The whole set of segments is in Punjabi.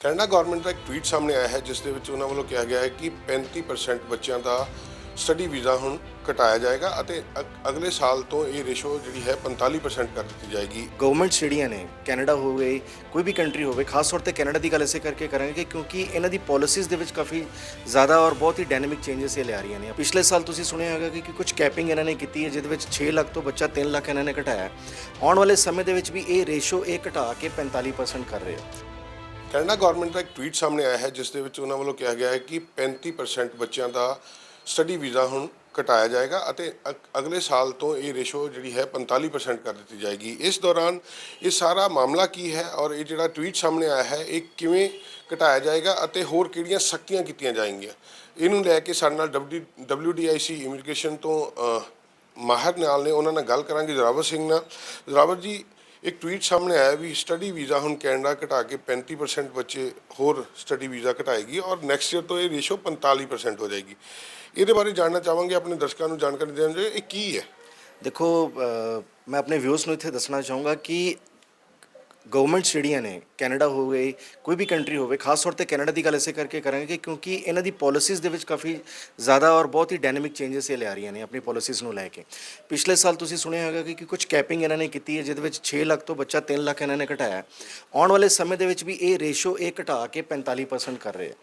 ਕੈਨੇਡਾ ਗਵਰਨਮੈਂਟ ਦਾ ਇੱਕ ਟਵੀਟ ਸਾਹਮਣੇ ਆਇਆ ਹੈ, ਜਿਸ ਦੇ ਵਿੱਚ ਉਹਨਾਂ ਵੱਲੋਂ ਕਿਹਾ ਗਿਆ ਹੈ ਕਿ 35% ਬੱਚਿਆਂ ਦਾ ਸਟੱਡੀ ਵੀਜ਼ਾ ਹੁਣ ਘਟਾਇਆ ਜਾਏਗਾ ਅਤੇ ਅਗ- ਅਗਲੇ ਸਾਲ ਤੋਂ ਇਹ ਰੇਸ਼ੋ ਜਿਹੜੀ ਹੈ 45% ਕਰ ਦਿੱਤੀ ਜਾਏਗੀ। ਗਵਰਨਮੈਂਟ ਜਿਹੜੀਆਂ ਨੇ, ਕੈਨੇਡਾ ਹੋਵੇ ਕੋਈ ਵੀ ਕੰਟਰੀ ਹੋਵੇ, ਖਾਸ ਤੌਰ ਤੇ ਕੈਨੇਡਾ ਦੀ ਗੱਲ ਇਸੇ ਕਰਕੇ ਕਰਾਂਗੇ ਕਿਉਂਕਿ ਇਹਨਾਂ ਦੀ ਪਾਲਿਸੀਜ਼ ਦੇ ਵਿੱਚ ਕਾਫੀ ਜ਼ਿਆਦਾ ਔਰ ਬਹੁਤ ਹੀ ਡਾਇਨਾਮਿਕ ਚੇਂਜਸ ਇਹ ਲਿਆ ਰਹੀਆਂ ਨੇ। ਪਿਛਲੇ ਸਾਲ ਤੁਸੀਂ ਸੁਣਿਆ ਹੋਗਾ ਕਿ ਕਿ ਕੁਝ ਕੈਪਿੰਗ ਇਹਨਾਂ ਨੇ ਕੀਤੀ ਹੈ, ਜਿਹਦੇ ਵਿੱਚ 6 ਲੱਖ ਤੋਂ ਬੱਚਾ 3 ਲੱਖ ਇਹਨਾਂ ਨੇ ਘਟਾਇਆ। ਆਉਣ ਵਾਲੇ ਸਮੇਂ ਦੇ ਵਿੱਚ ਵੀ ਇਹ ਰੇਸ਼ੋ ਇਹ ਘਟਾ ਕੇ 45% ਕਰ ਰਹੇ ਹੋ ਕੈਨੇਡਾ ਗਵਰਨਮੈਂਟ ਦਾ ਇੱਕ ਟਵੀਟ ਸਾਹਮਣੇ ਆਇਆ ਹੈ ਜਿਸ ਦੇ ਵਿੱਚ ਉਹਨਾਂ ਵੱਲੋਂ ਕਿਹਾ ਗਿਆ ਹੈ ਕਿ 35% ਬੱਚਿਆਂ ਦਾ ਸਟੱਡੀ ਵੀਜ਼ਾ ਹੁਣ ਘਟਾਇਆ ਜਾਏਗਾ ਅਤੇ ਅਗਲੇ ਸਾਲ ਤੋਂ ਇਹ ਰੇਸ਼ੋ ਜਿਹੜੀ ਹੈ 45% ਕਰ ਦਿੱਤੀ ਜਾਏਗੀ। ਇਸ ਦੌਰਾਨ ਇਹ ਸਾਰਾ ਮਾਮਲਾ ਕੀ ਹੈ ਔਰ ਇਹ ਜਿਹੜਾ ਟਵੀਟ ਸਾਹਮਣੇ ਆਇਆ ਹੈ ਇਹ ਕਿਵੇਂ ਘਟਾਇਆ ਜਾਏਗਾ ਅਤੇ ਹੋਰ ਕਿਹੜੀਆਂ ਸਖਤੀਆਂ ਕੀਤੀਆਂ ਜਾਣਗੀਆਂ ਇਹਨੂੰ ਲੈ ਕੇ ਸਾਡੇ ਨਾਲ ਡਬਲਯੂਡੀਆਈਸੀ ਇਮੀਗ੍ਰੇਸ਼ਨ ਤੋਂ ਅ, ਮਾਹਰ ਨਾਲ ਨੇ। ਉਹਨਾਂ ਨਾਲ ਗੱਲ ਕਰਾਂਗੇ ਜ਼ਰਾਵਰ ਸਿੰਘ ਨਾਲ। ਜ਼ਰਾਵਰ ਜੀ ਇੱਕ ਟਵੀਟ ਸਾਹਮਣੇ ਆਇਆ ਵੀ ਸਟੱਡੀ ਵੀਜ਼ਾ ਹੁਣ ਕੈਨੇਡਾ ਘਟਾ ਕੇ 35% ਬੱਚੇ ਹੋਰ ਸਟੱਡੀ ਵੀਜ਼ਾ ਘਟਾਏਗੀ ਔਰ ਨੈਕਸਟ ਈਅਰ ਤੋਂ ਇਹ ਰੇਸ਼ੋ 45% ਹੋ ਜਾਏਗੀ। ਇਹਦੇ ਬਾਰੇ ਜਾਣਨਾ ਚਾਹਾਂਗੇ, ਆਪਣੇ ਦਰਸ਼ਕਾਂ ਨੂੰ ਜਾਣਕਾਰੀ ਦੇਣ ਦੇ ਇਹ ਕੀ ਹੈ? ਦੇਖੋ ਮੈਂ ਆਪਣੇ ਵਿਊਸ ਨੂੰ ਇੱਥੇ ਦੱਸਣਾ ਚਾਹੂੰਗਾ ਕਿ ਗਵਰਨਮੈਂਟ ਜਿਹੜੀਆਂ ਨੇ, ਕੈਨੇਡਾ ਹੋਵੇ ਕੋਈ ਵੀ ਕੰਟਰੀ ਹੋਵੇ, ਖਾਸ ਤੌਰ ਤੇ ਕੈਨੇਡਾ ਦੀ ਗੱਲ ਇਸੇ ਕਰਕੇ ਕਰਾਂਗੇ ਕਿਉਂਕਿ ਇਹਨਾਂ ਦੀ ਪਾਲਿਸੀਜ਼ ਦੇ ਵਿੱਚ ਕਾਫੀ ਜ਼ਿਆਦਾ ਔਰ ਬਹੁਤ ਹੀ ਡਾਇਨਾਮਿਕ ਚੇਂਜਸ ਇਹ ਲਿਆ ਰਹੀਆਂ ਨੇ ਆਪਣੀ ਪਾਲਿਸੀਜ਼ ਨੂੰ ਲੈ ਕੇ। ਪਿਛਲੇ ਸਾਲ ਤੁਸੀਂ ਸੁਣਿਆ ਹੋਗਾ ਕਿ ਕਿ ਕੁਝ ਕੈਪਿੰਗ ਇਹਨਾਂ ਨੇ ਕੀਤੀ ਹੈ, ਜਿਹਦੇ ਵਿੱਚ 6 ਲੱਖ ਤੋਂ ਬੱਚਾ 3 ਲੱਖ ਇਹਨਾਂ ਨੇ ਘਟਾਇਆ। ਆਉਣ ਵਾਲੇ ਸਮੇਂ ਦੇ ਵਿੱਚ ਵੀ ਇਹ ਰੇਸ਼ੋ ਇਹ ਘਟਾ ਕੇ 45% ਕਰ ਰਹੇ ਆ।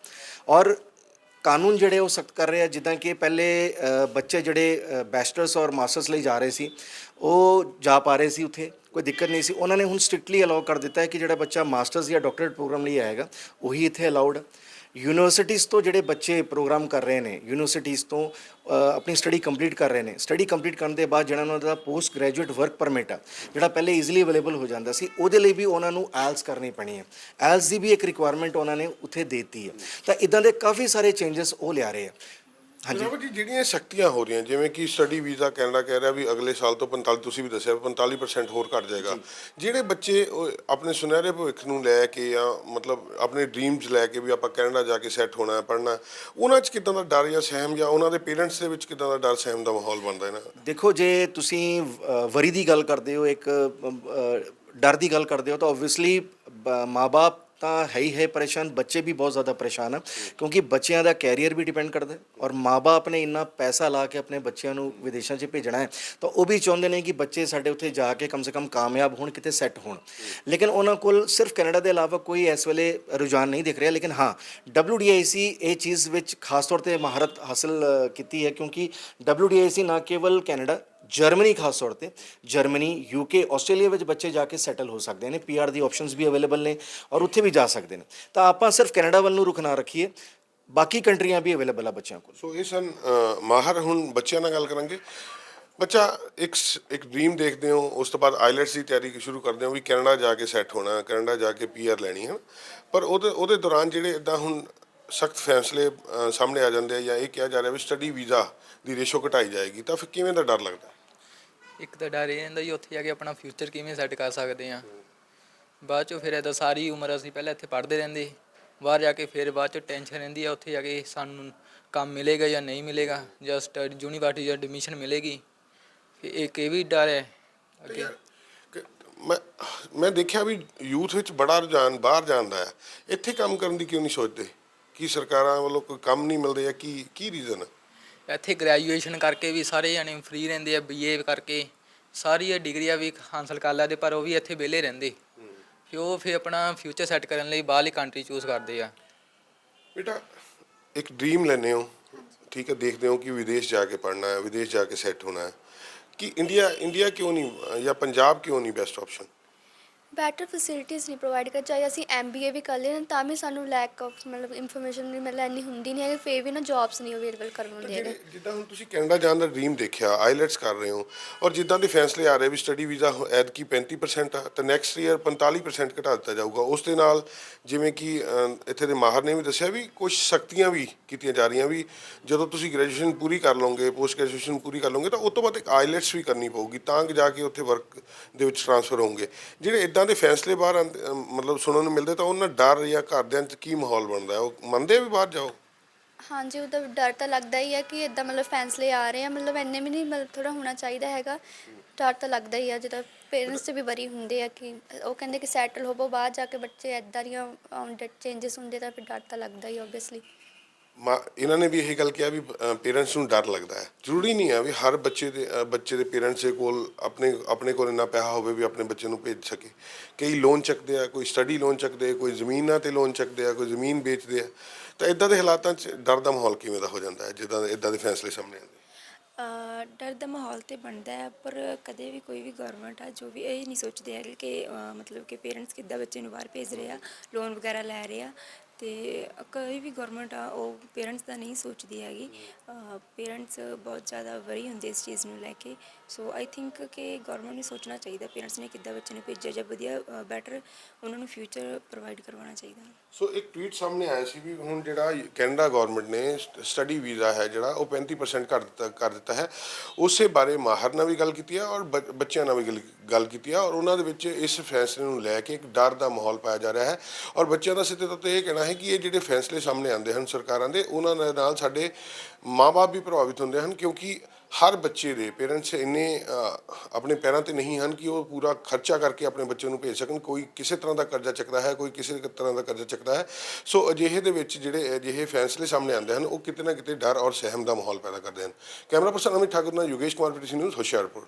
ਔਰ ਕਾਨੂੰਨ ਜਿਹੜੇ ਉਹ ਸਖਤ ਕਰ ਰਹੇ ਆ, ਜਿੱਦਾਂ ਕਿ ਪਹਿਲੇ ਬੱਚੇ ਜਿਹੜੇ ਬੈਚਲਰਸ ਔਰ ਮਾਸਟਰਸ ਲਈ ਜਾ ਰਹੇ ਸੀ, ਉਹ ਜਾ ਪਾ ਰਹੇ ਸੀ ਉੱਥੇ, ਕੋਈ ਦਿੱਕਤ ਨਹੀਂ ਸੀ। ਉਹਨਾਂ ਨੇ ਹੁਣ ਸਟ੍ਰਿਕਟਲੀ ਅਲਾਉ ਕਰ ਦਿੱਤਾ ਹੈ ਕਿ ਜਿਹੜਾ ਬੱਚਾ ਮਾਸਟਰਸ ਜਾਂ ਡਾਕਟਰੇਟ ਪ੍ਰੋਗਰਾਮ ਲਈ ਆਏਗਾ, ਉਹੀ ਇੱਥੇ ਅਲਾਉਡ ਯੂਨੀਵਰਸਿਟੀਜ਼ ਤੋਂ ਜਿਹੜੇ ਬੱਚੇ ਪ੍ਰੋਗਰਾਮ ਕਰ ਰਹੇ ਨੇ, ਯੂਨੀਵਰਸਿਟੀਜ਼ ਤੋਂ ਆਪਣੀ ਸਟੱਡੀ ਕੰਪਲੀਟ ਕਰ ਰਹੇ ਨੇ। ਸਟੱਡੀ ਕੰਪਲੀਟ ਕਰਨ ਦੇ ਬਾਅਦ ਜਿਹੜਾ ਉਹਨਾਂ ਦਾ ਪੋਸਟ ਗ੍ਰੈਜੂਏਟ ਵਰਕ ਪਰਮਿਟ ਆ, ਜਿਹੜਾ ਪਹਿਲੇ ਈਜ਼ੀਲੀ ਅਵੇਲੇਬਲ ਹੋ ਜਾਂਦਾ ਸੀ, ਉਹਦੇ ਲਈ ਵੀ ਉਹਨਾਂ ਨੂੰ ਐਲਸ ਕਰਨੀ ਪੈਣੀ ਹੈ। ਐਲਸ ਦੀ ਵੀ ਇੱਕ ਰਿਕੁਆਇਰਮੈਂਟ ਉਹਨਾਂ ਨੇ ਉੱਥੇ ਦੇਤੀ ਹੈ। ਤਾਂ ਇਦਾਂ ਦੇ ਕਾਫੀ ਸਾਰੇ ਚੇਂਜਸ ਉਹ ਲਿਆ ਰਹੇ ਆ। ਹਾਂਜੀ। ਜ਼ਰਾਵਰ ਜੀ ਜਿਹੜੀਆਂ ਸਖਤੀਆਂ ਹੋ ਰਹੀਆਂ ਜਿਵੇਂ ਕਿ ਸਟੱਡੀ ਵੀਜ਼ਾ ਕੈਨੇਡਾ ਕਹਿ ਰਿਹਾ ਵੀ ਅਗਲੇ ਸਾਲ ਤੋਂ 45 ਤੁਸੀਂ ਵੀ ਦੱਸਿਆ 45% ਹੋਰ ਘਟ ਜਾਏਗਾ। ਜਿਹੜੇ ਬੱਚੇ ਆਪਣੇ ਸੁਨਹਿਰੇ ਭਵਿੱਖ ਨੂੰ ਲੈ ਕੇ ਜਾਂ ਮਤਲਬ ਆਪਣੇ ਡ੍ਰੀਮਸ ਲੈ ਕੇ ਵੀ ਆਪਾਂ ਕੈਨੇਡਾ ਜਾ ਕੇ ਸੈੱਟ ਹੋਣਾ ਹੈ ਪੜ੍ਹਨਾ ਉਹਨਾਂ 'ਚ ਕਿਦਾਂ ਦਾ ਡਰ ਜਾਂ ਸਹਿਮ ਜਾਂ ਉਹਨਾਂ ਦੇ ਪੇਰੈਂਟਸ ਦੇ ਵਿੱਚ ਕਿਦਾਂ ਦਾ ਡਰ ਸਹਿਮ ਦਾ ਮਾਹੌਲ ਬਣਦਾ ਇਹਨਾਂ ਦਾ? ਦੇਖੋ ਜੇ ਤੁਸੀਂ ਵਰੀ ਦੀ ਗੱਲ ਕਰਦੇ ਹੋ ਇੱਕ ਡਰ ਦੀ ਗੱਲ ਕਰਦੇ ਹੋ ਤਾਂ ਆਬਵੀਅਸਲੀ ਮਾਪੇ ਤਾਂ ਹੈ ਹੀ ਹੈ ਪਰੇਸ਼ਾਨ, ਬੱਚੇ ਵੀ ਬਹੁਤ ਜ਼ਿਆਦਾ ਪਰੇਸ਼ਾਨ ਆ, ਕਿਉਂਕਿ ਬੱਚਿਆਂ ਦਾ ਕੈਰੀਅਰ ਵੀ ਡਿਪੈਂਡ ਕਰਦਾ ਹੈ ਔਰ ਮਾਪੇ ਨੇ ਇੰਨਾ ਪੈਸਾ ਲਾ ਕੇ ਆਪਣੇ ਬੱਚਿਆਂ ਨੂੰ ਵਿਦੇਸ਼ਾਂ 'ਚ ਭੇਜਣਾ ਹੈ, ਤਾਂ ਉਹ ਵੀ ਚਾਹੁੰਦੇ ਨੇ ਕਿ ਬੱਚੇ ਸਾਡੇ ਉੱਥੇ ਜਾ ਕੇ ਕਮ ਸੇ ਕਮ ਕਾਮਯਾਬ ਹੋਣ, ਕਿਤੇ ਸੈੱਟ ਹੋਣ। ਲੇਕਿਨ ਉਹਨਾਂ ਕੋਲ ਸਿਰਫ ਕੈਨੇਡਾ ਦੇ ਇਲਾਵਾ ਕੋਈ ਇਸ ਵੇਲੇ ਰੁਝਾਨ ਨਹੀਂ ਦਿਖ ਰਿਹਾ, ਲੇਕਿਨ ਹਾਂ WDIC ਇਹ ਚੀਜ਼ ਵਿੱਚ ਖਾਸ ਤੌਰ ਤੇ ਮਹਾਰਤ ਹਾਸਲ ਕੀਤੀ ਹੈ ਕਿਉਂਕਿ WDIC ਨਾ ਕੇਵਲ ਕੈਨੇਡਾ ਜਰਮਨੀ ਖਾਸ ਤੌਰ ਤੇ, ਜਰਮਨੀ ਯੂਕੇ ਆਸਟ੍ਰੇਲੀਆ ਵਿੱਚ ਬੱਚੇ ਜਾ ਕੇ ਸੈਟਲ ਹੋ ਸਕਦੇ ਨੇ ਪੀਆਰ ਦੀ ਆਪਸ਼ਨਸ ਵੀ ਅਵੇਲੇਬਲ ਨੇ ਔਰ ਉੱਥੇ ਵੀ ਜਾ ਸਕਦੇ ਨੇ। ਤਾਂ ਆਪਾਂ ਸਿਰਫ ਕੈਨੇਡਾ ਵੱਲ ਨੂੰ ਰੁਖ ਨਾ ਰੱਖੀਏ, ਬਾਕੀ ਕੰਟਰੀਆਂ ਵੀ ਅਵੇਲੇਬਲ ਆ ਬੱਚਿਆਂ ਕੋਲ। ਸੋ ਇਹ ਸਨ ਮਾਹਰ, ਹੁਣ ਬੱਚਿਆਂ ਨਾਲ ਗੱਲ ਕਰਾਂਗੇ। ਬੱਚਾ, ਇੱਕ ਸ- ਇੱਕ ਡ੍ਰੀਮ ਦੇਖਦੇ ਹੋ, ਉਸ ਤੋਂ ਬਾਅਦ ਆਈਲੈਟਸ ਦੀ ਤਿਆਰੀ ਸ਼ੁਰੂ ਕਰਦੇ ਹੋ ਵੀ ਕੈਨੇਡਾ ਜਾ ਕੇ ਸੈੱਟ ਹੋਣਾ ਕੈਨੇਡਾ ਜਾ ਕੇ ਪੀਆਰ ਲੈਣੀ ਹੈ ਪਰ ਉਹਦੇ ਉਹਦੇ ਦੌਰਾਨ ਜਿਹੜੇ ਇਦਾਂ ਹੁਣ ਸਖਤ ਫੈਸਲੇ ਸਾਹਮਣੇ ਆ ਜਾਂਦੇ ਆ ਜਾਂ ਇਹ ਕਿਹਾ ਜਾ ਰਿਹਾ ਵੀ ਸਟੱਡੀ ਵੀਜ਼ਾ ਦੀ ਰੇਸ਼ੋ ਘਟਾਈ ਜਾਏਗੀ, ਤਾਂ ਫਿਰ ਕਿਵੇਂ ਦਾ ਡਰ ਲੱਗਦਾ? ਇੱਕ ਤਾਂ ਡਰ ਇਹ ਰਹਿੰਦਾ ਜੀ ਉੱਥੇ ਜਾ ਕੇ ਆਪਣਾ ਫਿਊਚਰ ਕਿਵੇਂ ਸੈੱਟ ਕਰ ਸਕਦੇ ਆ ਬਾਅਦ ਚੋਂ ਫਿਰ ਇਹਦਾ ਸਾਰੀ ਉਮਰ ਅਸੀਂ ਪਹਿਲਾਂ ਇੱਥੇ ਪੜ੍ਹਦੇ ਰਹਿੰਦੇ ਬਾਹਰ ਜਾ ਕੇ ਫਿਰ ਬਾਅਦ ਚੋਂ ਟੈਨਸ਼ਨ ਰਹਿੰਦੀ ਆ, ਉੱਥੇ ਜਾ ਕੇ ਸਾਨੂੰ ਕੰਮ ਮਿਲੇਗਾ ਜਾਂ ਨਹੀਂ ਮਿਲੇਗਾ, ਜਾਂ ਸਟੱਡੀ ਯੂਨੀਵਰਸਿਟੀ ਜਾਂ ਐਡਮਿਸ਼ਨ ਮਿਲੇਗੀ। ਫਿਰ ਇੱਕ ਇਹ ਵੀ ਡਰ ਹੈ। ਅੱਗੇ ਮੈਂ ਮੈਂ ਦੇਖਿਆ ਵੀ ਯੂਥ ਵਿੱਚ ਬੜਾ ਰੁਝਾਨ ਬਾਹਰ ਜਾਂਦਾ ਹੈ। ਇੱਥੇ ਕੰਮ ਕਰਨ ਦੀ ਕਿਉਂ ਨਹੀਂ ਸੋਚਦੇ? ਕੀ ਸਰਕਾਰਾਂ ਵੱਲੋਂ ਕੋਈ ਕੰਮ ਨਹੀਂ ਮਿਲਦੇ ਜਾਂ ਕੀ ਕੀ ਰੀਜ਼ਨ ਹੈ ਇੱਥੇ ਗ੍ਰੈਜੂਏਸ਼ਨ ਕਰਕੇ ਵੀ ਸਾਰੇ ਜਣੇ ਫ੍ਰੀ ਰਹਿੰਦੇ ਆ ਬੀਏ ਕਰਕੇ। ਸਾਰੀਆਂ ਡਿਗਰੀਆਂ ਵੀ ਹਾਸਲ ਕਰ ਲੈਂਦੇ ਪਰ ਉਹ ਵੀ ਇੱਥੇ ਵਿਹਲੇ ਰਹਿੰਦੇ। ਫਿਰ ਉਹ ਫਿਰ ਆਪਣਾ ਫਿਊਚਰ ਸੈੱਟ ਕਰਨ ਲਈ ਬਾਹਰਲੀ ਕੰਟਰੀ ਚੂਜ਼ ਕਰਦੇ ਆ। ਬੇਟਾ, ਇੱਕ ਡ੍ਰੀਮ ਲੈਨੇ ਹੋ। ਠੀਕ ਹੈ, ਦੇਖਦੇ ਹੋ ਕਿ ਵਿਦੇਸ਼ ਜਾ ਕੇ ਪੜ੍ਹਨਾ ਹੈ, ਵਿਦੇਸ਼ ਜਾ ਕੇ ਸੈੱਟ ਹੋਣਾ ਹੈ। ਕਿ ਇੰਡੀਆ ਇੰਡੀਆ ਕਿਉਂ ਨਹੀਂ, ਜਾਂ ਪੰਜਾਬ ਕਿਉਂ ਨਹੀਂ ਬੈਸਟ ਆਪਸ਼ਨ ਬੈਟਰ ਫੈਸਿਲਿਟੀਆਂ ਨਹੀਂ ਪ੍ਰੋਵਾਈਡ ਕਰ ਚਾਹੇ ਅਸੀਂ ਐਮਬੀਏ ਵੀ ਕਰ ਲੈਣ ਤਾਂ ਵੀ ਸਾਨੂੰ ਲੈਕ ਆਫ ਮਤਲਬ ਇਨਫੋਰਮੇਸ਼ਨ ਨਹੀਂ ਮਤਲਬ ਇੰਨੀ ਹੁੰਦੀ ਨਹੀਂ ਹੈ ਫੇਰ ਵੀ ਨਾ ਜੌਬਸ ਨਹੀਂ ਅਵੇਲੇਬਲ ਕਰਵਾਉਂਦੇ ਹੈਗੇ ਜਿਹੜੇ ਜਿੱਦਾਂ ਹੁਣ ਤੁਸੀਂ ਕੈਨੇਡਾ ਜਾਣ ਦਾ ਡ੍ਰੀਮ ਦੇਖਿਆ ਆਈਲੈਟਸ ਕਰ ਰਹੇ ਹੋ ਔਰ ਜਿੱਦਾਂ ਦੇ ਫੈਸਲੇ ਆ ਰਹੇ ਵੀ ਸਟੱਡੀ ਵੀਜ਼ਾ ਐਦ ਕੀ 35% ਆ ਤਾਂ ਨੈਕਸਟ ਈਅਰ 45% ਘਟਾ ਦਿੱਤਾ ਜਾਊਗਾ। ਉਸ ਦੇ ਨਾਲ ਜਿਵੇਂ ਕਿ ਇੱਥੇ ਦੇ ਮਾਹਰ ਨੇ ਵੀ ਦੱਸਿਆ ਵੀ ਕੁਝ ਸਖਤੀਆਂ ਵੀ ਕੀਤੀਆਂ ਜਾ ਰਹੀਆਂ ਵੀ ਜਦੋਂ ਤੁਸੀਂ ਗ੍ਰੈਜੂਏਸ਼ਨ ਪੂਰੀ ਕਰ ਲਓਗੇ ਪੋਸਟ ਗ੍ਰੈਜੂਏਸ਼ਨ ਪੂਰੀ ਕਰ ਲਓਗੇ ਤਾਂ ਉਸ ਤੋਂ ਬਾਅਦ ਇੱਕ ਆਈਲੈਟਸ ਵੀ ਕਰਨੀ ਪਊਗੀ ਤਾਂ ਕਿ ਜਾ ਕੇ ਉੱਥੇ ਵਰਕ ਦੇ ਵਿੱਚ ਟ੍ਰਾਂਸਫਰ ਹੋਣਗੇ। ਜਿਹੜੇ ਇਦਾਂ ਦੇ ਫੈਸਲੇ ਬਾਹਰ ਆਉਂਦੇ- ਅਹ, ਮਤਲਬ ਸੁਣਨ ਨੂੰ ਮਿਲਦੇ ਤਾਂ ਉਹਨਾਂ ਡਰ ਜਾਂ ਘਰਦਿਆਂ 'ਚ ਕੀ ਮਾਹੌਲ ਬਣਦਾ ਹੈ? ਉਹ ਮੰਨਦੇ ਆ ਵੀ ਬਾਹਰ ਜਾਓ? ਹਾਂਜੀ ਉਹਦਾ ਡਰ ਤਾਂ ਲੱਗਦਾ ਹੀ ਹੈ ਕਿ ਇਦਾਂ ਮਤਲਬ ਫੈਸਲੇ ਆ ਰਹੇ ਆ ਮਤਲਬ ਇੰਨੇ ਵੀ ਨਹੀਂ ਮਤਲਬ ਥੋੜਾ ਹੋਣਾ ਚਾਹੀਦਾ ਹੈਗਾ। ਡਰ ਤਾਂ ਲੱਗਦਾ ਹੀ ਆ ਜਦੋਂ ਪੇਰੈਂਟਸ ਤੇ ਵੀ ਬਰੀ ਹੁੰਦੇ ਆ ਕਿ ਉਹ ਕਹਿੰਦੇ ਕਿ ਸੈਟਲ ਹੋਵੋ ਬਾਅਦ ਜਾ ਕੇ ਬੱਚੇ ਇਦਾਂ ਦੀਆਂ ਚੇਂਜਸ ਹੁੰਦੇ ਤਾਂ ਫਿਰ ਡਰ ਤਾਂ ਲੱਗਦਾ ਹੀ ਆਬਵੀਅਸਲੀ ਮਾ ਇਹਨਾਂ ਨੇ ਵੀ ਇਹ ਗੱਲ ਕਿਹਾ ਵੀ ਪੇਰੈਂਟਸ ਨੂੰ ਡਰ ਲੱਗਦਾ ਹੈ। ਜ਼ਰੂਰੀ ਨਹੀਂ ਹੈ ਵੀ ਹਰ ਬੱਚੇ ਦੇ ਅ, ਬੱਚੇ ਦੇ ਪੇਰੈਂਟਸ ਦੇ ਕੋਲ ਆਪਣੇ ਆਪਣੇ ਕੋਲ ਇੰਨਾ ਪੈਸਾ ਹੋਵੇ ਵੀ ਆਪਣੇ ਬੱਚੇ ਨੂੰ ਭੇਜ ਸਕੇ। ਕਈ ਲੋਨ ਚੱਕਦੇ ਆ ਕੋਈ ਸਟੱਡੀ ਲੋਨ ਚੱਕਦੇ ਆ ਕੋਈ ਜ਼ਮੀਨਾਂ ਤੇ ਲੋਨ ਚੱਕਦੇ ਆ ਕੋਈ ਜ਼ਮੀਨ ਵੇਚਦੇ ਆ। ਤਾਂ ਇਦਾਂ ਦੇ ਹਾਲਾਤਾਂ 'ਚ ਡਰ ਦਾ ਮਾਹੌਲ ਕਿਵੇਂ ਦਾ ਹੋ ਜਾਂਦਾ ਹੈ ਜਿੱਦਾਂ ਇਦਾਂ ਦੇ ਫੈਸਲੇ ਸਾਹਮਣੇ ਆਉਂਦੇ? ਅ, ਡਰ ਦਾ ਮਾਹੌਲ ਤੇ ਬਣਦਾ ਹੈ ਪਰ ਕਦੇ ਵੀ ਕੋਈ ਵੀ ਗਵਰਨਮੈਂਟ ਆ ਜੋ ਵੀ ਇਹ ਨਹੀਂ ਸੋਚਦੇ ਹੈ ਕਿ ਅ, ਮਤਲਬ ਕਿ ਪੇਰੈਂਟਸ ਕਿੱਦਾਂ ਬੱਚੇ ਨੂੰ ਬਾਹਰ ਭੇਜ ਰਹੇ ਆ ਲੋਨ ਵਗੈਰਾ ਲੈ ਰਹੇ ਆ। ਤੇ ਕੋਈ ਵੀ ਗਵਰਨਮੈਂਟ ਆ, ਉਹ ਪੇਰੈਂਟਸ ਦਾ ਨਹੀਂ ਸੋਚਦੀ ਹੈਗੀ। ਪੇਰੈਂਟਸ ਬਹੁਤ ਜ਼ਿਆਦਾ ਵਰੀ ਹੁੰਦੇ ਇਸ ਚੀਜ਼ ਨੂੰ ਲੈ ਕੇ। ਸੋ ਆਈ ਥਿੰਕ ਕਿ ਗਵਰਨਮੈਂਟ ਨੂੰ ਸੋਚਣਾ ਚਾਹੀਦਾ ਪੇਰੈਂਟਸ ਨੇ ਕਿੱਦਾਂ ਬੱਚੇ ਨੂੰ ਭੇਜਿਆ ਜਾਂ ਵਧੀਆ ਬੈਟਰ ਉਹਨਾਂ ਨੂੰ ਫਿਊਚਰ ਪ੍ਰੋਵਾਈਡ ਕਰਵਾਉਣਾ ਚਾਹੀਦਾ। ਸੋ ਇੱਕ ਟਵੀਟ ਸਾਹਮਣੇ ਆਇਆ ਸੀ ਵੀ ਹੁਣ ਜਿਹੜਾ ਕੈਨੇਡਾ ਗਵਰਨਮੈਂਟ ਨੇ ਸਟੱਡੀ ਵੀਜ਼ਾ ਹੈ ਜਿਹੜਾ, ਉਹ 35% ਕਰ ਦਿੱਤਾ ਕਰ ਦਿੱਤਾ ਹੈ। ਉਸੇ ਬਾਰੇ ਮਾਹਰ ਨਾਲ ਵੀ ਗੱਲ ਕੀਤੀ ਹੈ ਔਰ ਬ- ਬੱਚਿਆਂ ਨਾਲ ਵੀ ਗੱਲ- ਗੱਲ ਕੀਤੀ ਆ ਔਰ ਉਹਨਾਂ ਦੇ ਵਿੱਚ ਇਸ ਫੈਸਲੇ ਨੂੰ ਲੈ ਕੇ ਇੱਕ ਡਰ ਦਾ ਮਾਹੌਲ ਪਾਇਆ ਜਾ ਰਿਹਾ ਹੈ। ਔਰ ਬੱਚਿਆਂ ਦਾ ਸਿੱਧੇ ਤੌਰ ਤੇ ਇਹ ਕਹਿਣਾ ਹੈ ਕਿ ਇਹ ਜਿਹੜੇ ਫੈਸਲੇ ਸਾਹਮਣੇ ਆਉਂਦੇ ਹਨ ਸਰਕਾਰਾਂ ਦੇ, ਉਹਨਾਂ ਦੇ ਨਾਲ ਸਾਡੇ ਮਾਪੇ ਵੀ ਪ੍ਰਭਾਵਿਤ ਹੁੰਦੇ ਹਨ ਕਿਉਂਕਿ ਹਰ ਬੱਚੇ ਦੇ ਪੇਰੈਂਟਸ ਇੰਨੇ ਆਪਣੇ ਪੈਰਾਂ ਤੇ ਨਹੀਂ ਹਨ ਕਿ ਉਹ ਪੂਰਾ ਖਰਚਾ ਕਰਕੇ ਆਪਣੇ ਬੱਚੇ ਨੂੰ ਭੇਜ ਸਕਣ। ਕੋਈ ਕਿਸੇ ਤਰ੍ਹਾਂ ਦਾ ਕਰਜ਼ਾ ਚੱਕਦਾ ਹੈ, ਕੋਈ ਕਿਸੇ ਤਰ੍ਹਾਂ ਦਾ ਕਰਜ਼ਾ ਚੱਕਦਾ ਹੈ। ਸੋ ਅਜਿਹੇ ਦੇ ਵਿੱਚ ਜਿਹੜੇ ਅਜਿਹੇ ਫੈਸਲੇ ਸਾਹਮਣੇ ਆਉਂਦੇ ਹਨ, ਉਹ ਕਿਤੇ ਨਾ ਕਿਤੇ ਡਰ ਔਰ ਸਹਿਮ ਦਾ ਮਾਹੌਲ ਪੈਦਾ ਕਰਦੇ ਹਨ। ਕੈਮਰਾ ਪਰਸਨ ਅਮਿਤ ਠਾਕੁਰ ਨਾਲ ਯੋਗੇਸ਼ ਕੁਮਾਰ ਪੀਟੀਸੀ ਨਿਊਜ਼, ਹੁਸ਼ਿਆਰਪੁਰ।